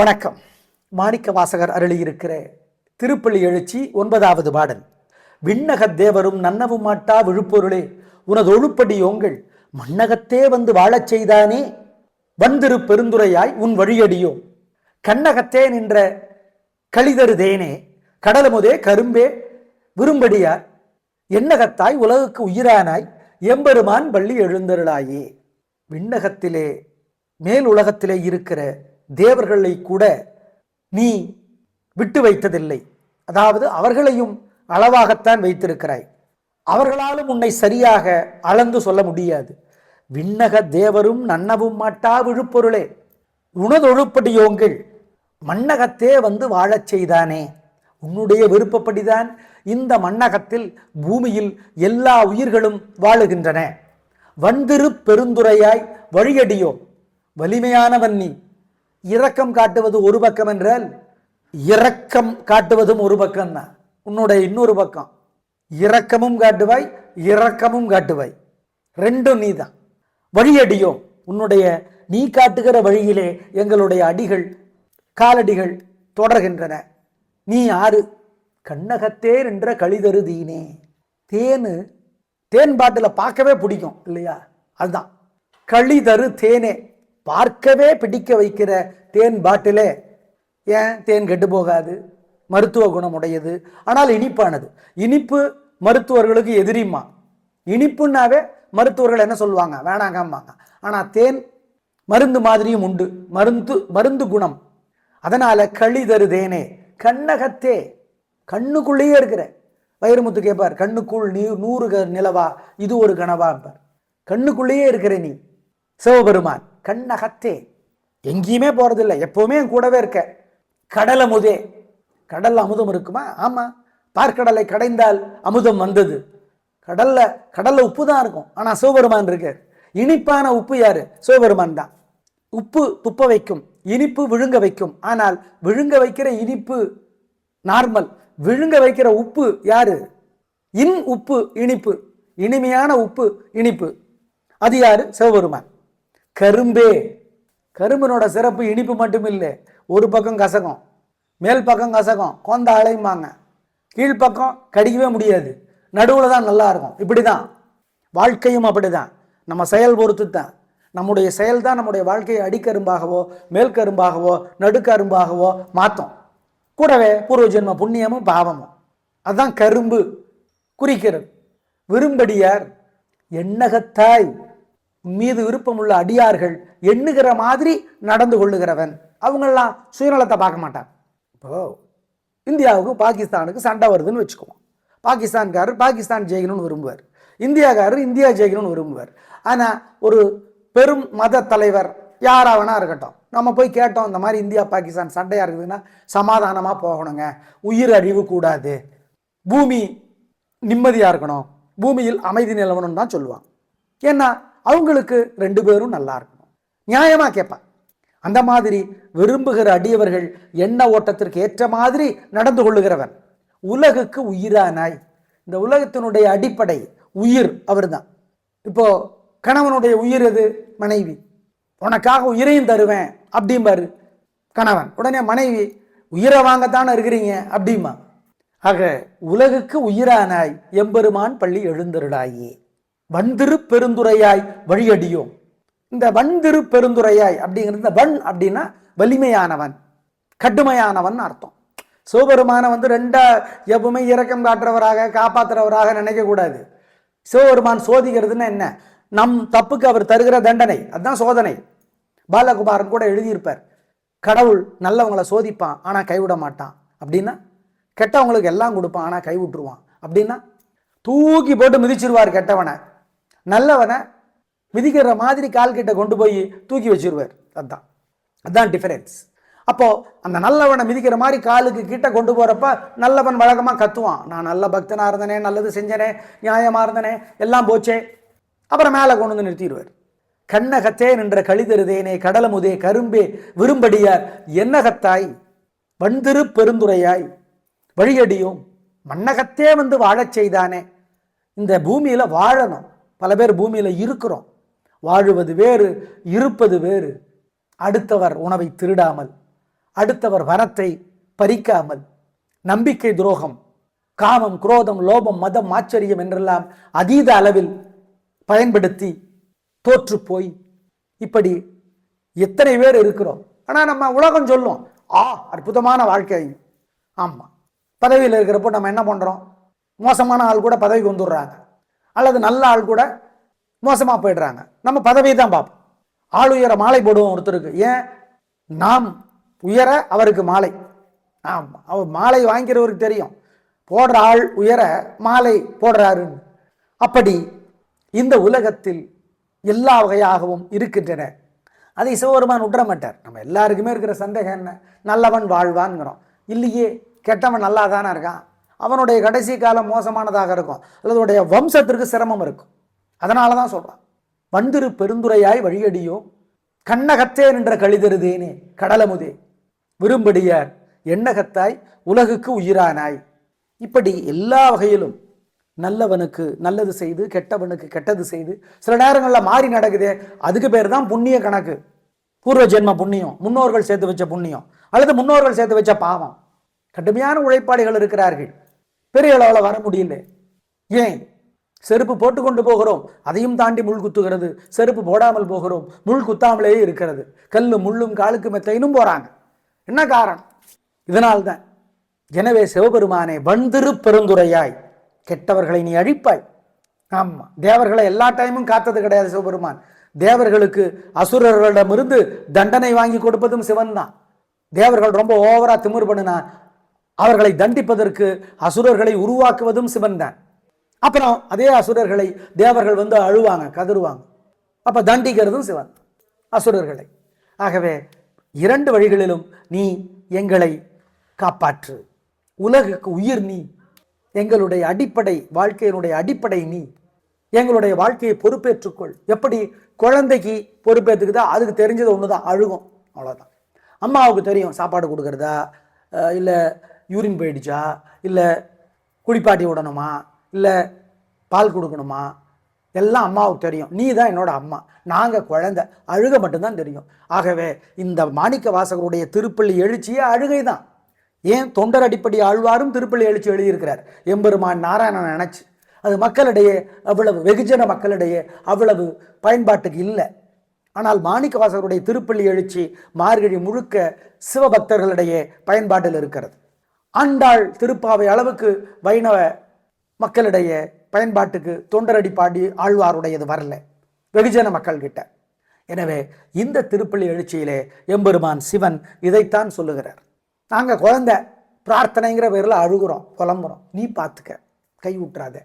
வணக்கம். மாணிக்க வாசகர் அருளியிருக்கிற திருப்பள்ளி எழுச்சி ஒன்பதாவது பாடல். விண்ணகத் தேவரும் நன்னவும் மாட்டா விழுப்பொருளே. உனது ஒழுப்படியோங்கள் மண்ணகத்தே வந்து வாழச் செய்தானே. வந்திரு பெருந்துரையாய் உன் வழியடியோ கண்ணகத்தே நின்ற கழிதரு தேனே. கடலமுதே கரும்பே. விரும்படியார் எண்ணகத்தாய் உலகுக்கு உயிரானாய். எம்பெருமான் பள்ளி எழுந்தருளாயே. விண்ணகத்திலே மேல் உலகத்திலே இருக்கிற தேவர்களை கூட நீ விட்டு வைத்ததில்லை. அதாவது அவர்களையும் அளவாகத்தான் வைத்திருக்கிறாய். அவர்களாலும் உன்னை சரியாக அளந்து சொல்ல முடியாது. விண்ணக தேவரும் நன்னவும் மாட்டா விழுப்பொருளே. உணதொழுப்படியோங்கள் மண்ணகத்தே வந்து வாழச் செய்தானே. உன்னுடைய விருப்பப்படிதான் இந்த மண்ணகத்தில் பூமியில் எல்லா உயிர்களும் வாழுகின்றன. வந்திரு பெருந்துரையாய் வழியடியோ. வலிமையானவன் நீ. இரக்கம் காட்டுவது ஒரு பக்கம் என்றால் இரக்கம் காட்டுவதும் ஒரு பக்கம் தான் உன்னுடைய இன்னொரு பக்கம். இரக்கமும் காட்டுவாய் இரக்கமும் காட்டுவாய். ரெண்டும் நீதான். வழியடியோ உன்னுடைய நீ காட்டுகிற வழியிலே எங்களுடைய அடிகள் காலடிகள் தொடர்கின்றன. நீ யாரு கண்ணகத்தேர் என்ற கழிதரு தீனே. தேனு தேன் பாட்டில் பார்க்கவே பிடிக்கும் இல்லையா? அதுதான். கழிதரு தேனே. பார்க்கவே பிடிக்க வைக்கிற தேன் பாட்டிலே ஏன் தேன் கெட்டு போகாது? மருத்துவ குணம் உடையது ஆனால் இனிப்பானது. இனிப்பு மருத்துவர்களுக்கு எதிரிமா இனிப்புன்னாவே மருத்துவர்கள் என்ன சொல்லுவாங்க? வேணாங்கம்பாங்க. ஆனால் தேன் மருந்து மாதிரியும் உண்டு. மருந்து மருந்து குணம். அதனால் களி தேனே. கண்ணகத்தே. கண்ணுக்குள்ளேயே இருக்கிற. வைரமுத்து கேட்பார் கண்ணுக்குள் நீ நூறு க- நிலவா இது ஒரு கனவா என்பார். கண்ணுக்குள்ளேயே இருக்கிற நீ. சிவபெருமான். கண்ணகத்தே. எங்கேயுமே போகிறதில்ல எப்பவுமே என் கூடவே இருக்க. கடல் அமுதே. கடல் அமுதம் இருக்குமா? ஆமாம் பார்க்கடலை கடைந்தால் அமுதம் வந்தது. கடல்ல கடல்ல உப்பு தான் இருக்கும். ஆனால் சிவபெருமான் இருக்கார் இனிப்பான உப்பு யாரு? சிவபெருமான் தான். உப்பு துப்ப வைக்கும். இனிப்பு விழுங்க வைக்கும். ஆனால் விழுங்க வைக்கிற இனிப்பு நார்மல். விழுங்க வைக்கிற உப்பு யாரு? இன் உப்பு இனிப்பு. இனிமையான உப்பு இனிப்பு. அது யாரு? சிவபெருமான். கரும்பே. கரும்பினோட சிறப்பு இனிப்பு மட்டும் இல்லை ஒரு பக்கம் கசகம் மேல் பக்கம் கசகம் கொந்த அலைம்பாங்க. கீழ்ப்பக்கம் கடிக்கவே முடியாது நடுவில் தான் நல்லா இருக்கும். இப்படி தான் வாழ்க்கையும் அப்படிதான். நம்ம செயல் பொறுத்து தான் நம்முடைய செயல் தான் நம்முடைய வாழ்க்கையை அடிக்கரும்பாகவோ மேல்கரும்பாகவோ நடுக்கரும்பாகவோ மாற்றும் கூடவே பூர்வ ஜென்ம புண்ணியமும் பாவமும். அதுதான் கரும்பு குறிக்கிறது. விரும்படியார் எண்ணகத்தாய் மீது விருப்பமுள்ள அடியார்கள் எண்ணுகிற மாதிரி நடந்து கொள்ளுகிறவன். அவங்கெல்லாம் சுயநலத்தை பார்க்க மாட்டான் இப்போ இந்தியாவுக்கு பாகிஸ்தானுக்கு சண்டை வருதுன்னு வச்சுக்குவோம். பாகிஸ்தான்காரர் பாகிஸ்தான் ஜெயிக்கணும்னு விரும்புவார். இந்தியாக்காரர் இந்தியா ஜெயிக்கணும்னு விரும்புவார். ஆனால் ஒரு பெரும் மத தலைவர் யாராக வேணா இருக்கட்டும். நம்ம போய் கேட்டோம் இந்த மாதிரி இந்தியா பாகிஸ்தான் சண்டையாக இருக்குதுன்னா சமாதானமாக போகணுங்க. உயிர் அழிவு கூடாது. பூமி நிம்மதியாக இருக்கணும். பூமியில் அமைதி நிலவணும் தான் சொல்லுவான் ஏன்னா அவங்களுக்கு ரெண்டு பேரும் நல்லா இருக்கணும். நியாயமாக கேட்பான் அந்த மாதிரி விரும்புகிற அடியவர்கள் எண்ண ஓட்டத்திற்கு ஏற்ற மாதிரி நடந்து கொள்ளுகிறவன். உலகுக்கு உயிரானாய். இந்த உலகத்தினுடைய அடிப்படை உயிர் அவர்தான். இப்போ கணவனுடைய உயிர் எது? மனைவி. உனக்காக உயிரையும் தருவேன் அப்படிம்பாரு கணவன். உடனே மனைவி உயிரை வாங்கத்தானே இருக்கிறீங்க? அப்படிமா ஆக உலகுக்கு உயிரானாய் எம்பெருமான் பள்ளி எழுந்தருளாயே. வந்திரு பெருந்துரையாய் வழியடியோம். இந்த வந்திரு பெருந்துரையாய் அப்படிங்கிறது இந்த வன் அப்படின்னா வலிமையானவன் கடுமையானவன் அர்த்தம். சிவபெருமானை வந்து ரெண்டா எப்பவுமே இரக்கம் காட்டுறவராக காப்பாத்துறவராக நினைக்கக்கூடாது சிவபெருமான் சோதிக்கிறதுன்னா என்ன? நம் தப்புக்கு அவர் தருகிற தண்டனை அதுதான் சோதனை. பாலகுமாரன் கூட எழுதியிருப்பார் கடவுள் நல்லவங்களை சோதிப்பான் ஆனால் கைவிட மாட்டான். அப்படின்னா கெட்டவங்களுக்கு எல்லாம் கொடுப்பான் ஆனால் கைவிட்டுருவான். அப்படின்னா தூக்கி போட்டு மிதிச்சிருவார் கெட்டவனை. நல்லவனை மிதிக்கிற மாதிரி கால் கிட்ட கொண்டு போய் தூக்கி வச்சிருவார். அதுதான் அதுதான் டிஃபரன்ஸ் அப்போது அந்த நல்லவனை மிதிக்கிற மாதிரி காலுக்கு கிட்ட கொண்டு போகிறப்ப நல்லவன் வழக்கமாக கத்துவான். நான் நல்ல பக்தனாக இருந்தனே நல்லது செஞ்சனே நியாயமாக இருந்தனே எல்லாம் போச்சே. அப்புறம் மேலே கொண்டு வந்து நிறுத்திடுவார். கண்ணகத்தே நின்ற கழிதருதேனே கடலமுதே கரும்பே விரும்படியார் என்னகத்தாய் வந்திரு பெருந்துரையாய் வழியடியும் மண்ணகத்தே வந்து வாழச் செய்தானே. இந்த பூமியில் வாழணும். பல பேர் பூமியில் இருக்கிறோம். வாழுவது வேறு இருப்பது வேறு. அடுத்தவர் உணவை திருடாமல் அடுத்தவர் வரத்தை பறிக்காமல். நம்பிக்கை துரோகம் காமம் குரோதம் லோபம் மதம் ஆச்சரியம் என்றெல்லாம் அதீத அளவில் பயன்படுத்தி தோற்று போய் இப்படி எத்தனை பேர் இருக்கிறோம். ஆனால் நம்ம உலகம் சொல்லும் ஆ அற்புதமான வாழ்க்கை. ஆமாம் பதவியில் இருக்கிறப்போ நம்ம என்ன பண்ணுறோம் மோசமான ஆள் கூட பதவிக்கு வந்துடுறாங்க. அல்லது நல்ல ஆள் கூட மோசமாக போயிடுறாங்க. நம்ம பதவியை தான் பார்ப்போம். ஆள் உயர மாலை போடுவோம் ஒருத்தருக்கு. ஏன்? நாம் உயர அவருக்கு மாலை. ஆம் அவர் மாலை வாங்கிறவருக்கு தெரியும். போடுற ஆள் உயர மாலை போடுறாருன்னு. அப்படி இந்த உலகத்தில் எல்லா வகையாகவும் இருக்கின்றன. அதை சிவபெருமான் விட்டுற மாட்டார். நம்ம எல்லாருக்குமே இருக்கிற சந்தேகம் என்ன? நல்லவன் வாழ்வான்ங்கிறோம். இல்லையே கெட்டவன் நல்லா தானே இருக்கான்? அவனுடைய கடைசி காலம் மோசமானதாக இருக்கும். அல்லது உடைய வம்சத்திற்கு சிரமம் இருக்கும். அதனால தான் சொல்கிறான் வந்திரு பெருந்துரையாய் வழியடியோ கண்ணகத்தே நின்ற கழிதருதேனே கடலமுதே விரும்படியார் எண்ணகத்தாய் உலகுக்கு உயிரானாய். இப்படி எல்லா வகையிலும் நல்லவனுக்கு நல்லது செய்து கெட்டவனுக்கு கெட்டது செய்து சில நேரங்களில் மாறி நடக்குதே அதுக்கு பேர் தான் புண்ணிய கணக்கு. பூர்வ ஜென்ம புண்ணியம் முன்னோர்கள் சேர்த்து வச்ச புண்ணியம் அல்லது முன்னோர்கள் சேர்த்து வச்ச பாவம். கடுமையான உழைப்பாளிகள் இருக்கிறார்கள். பெரிய அளவில் வர முடியல. ஏன்? செருப்பு போட்டு கொண்டு போகிறோம். அதையும் தாண்டி முள் குத்துகிறது. செருப்பு போடாமல் போகிறோம். முள் குத்தாமலேயே இருக்கிறது. கல்லு முள்ளும் காலுக்கு மெத்தையினும் போறாங்க. என்ன காரணம்? இதனால்தான். எனவே சிவபெருமானே வந்திரு பெருந்துரையாய். கெட்டவர்களை நீ அழிப்பாய். ஆமா. தேவர்களை எல்லா டைமும் காத்தது கிடையாது சிவபெருமான். தேவர்களுக்கு அசுரர்களிடமிருந்து தண்டனை வாங்கி கொடுப்பதும் சிவன் தான் தேவர்கள் ரொம்ப ஓவரா திமிர் பண்ணினான் அவர்களை தண்டிப்பதற்கு அசுரர்களை உருவாக்குவதும் சிவன் தான் அப்புறம் அதே அசுரர்களை தேவர்கள் வந்து அழுவாங்க கதறுவாங்க. அப்போ தண்டிக்கிறதும் சிவன் அசுரர்களை. ஆகவே இரண்டு வழிகளிலும் நீ எங்களை காப்பாற்று. உலகுக்கு உயிர் நீ. எங்களுடைய அடிப்படை வாழ்க்கையினுடைய அடிப்படை நீ. எங்களுடைய வாழ்க்கையை பொறுப்பேற்றுக்கொள். எப்படி? குழந்தைக்கு பொறுப்பேற்றுக்குதா? அதுக்கு தெரிஞ்சது ஒன்று தான் அழுகும். அவ்வளோதான் அம்மாவுக்கு தெரியும் சாப்பாடு கொடுக்குறதா? இல்லை யூரின் போயிடுச்சா? இல்லை குளிப்பாட்டி விடணுமா? இல்லை பால் கொடுக்கணுமா? எல்லாம் அம்மாவுக்கு தெரியும். நீ தான் என்னோடய அம்மா. நாங்கள் குழந்த. அழுக மட்டும்தான் தெரியும். ஆகவே இந்த மாணிக்க வாசகருடைய திருப்பள்ளி எழுச்சியே அழுகை தான் ஏன் தொண்டர் அடிப்படை ஆழ்வாரும் திருப்பள்ளி எழுச்சி எழுதியிருக்கிறார்? எம்பெருமான் நாராயணன் நினச்சி. அது மக்களிடையே அவ்வளவு வெகுஜன மக்களிடையே அவ்வளவு பயன்பாட்டுக்கு இல்லை. ஆனால் மாணிக்க வாசகருடைய திருப்பள்ளி எழுச்சி மார்கழி முழுக்க சிவபக்தர்களிடையே பயன்பாட்டில் இருக்கிறது. ஆண்டாள் திருப்பாவை அளவுக்கு வைணவ மக்களிடையே பயன்பாட்டுக்கு தொண்டரடி பாடி ஆழ்வாருடையது வரல. வெகுஜன மக்கள்கிட்ட. எனவே இந்த திருப்பள்ளி எழுச்சியிலே எம்பெருமான் சிவன் இதைத்தான் சொல்லுகிறார். நாங்கள் குழந்தை பிரார்த்தனைங்கிற பேரில் அழுகுறோம் புலம்புறோம். நீ பார்த்துக்க கை விட்டுறாத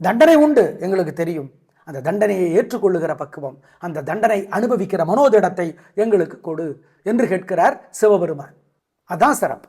தண்டனை உண்டு எங்களுக்கு தெரியும். அந்த தண்டனையை ஏற்றுக்கொள்ளுகிற பக்குவம் அந்த தண்டனை அனுபவிக்கிற மனோதிடத்தை எங்களுக்கு கொடு என்று கேட்கிறார் சிவபெருமான். அதான் சிறப்பு.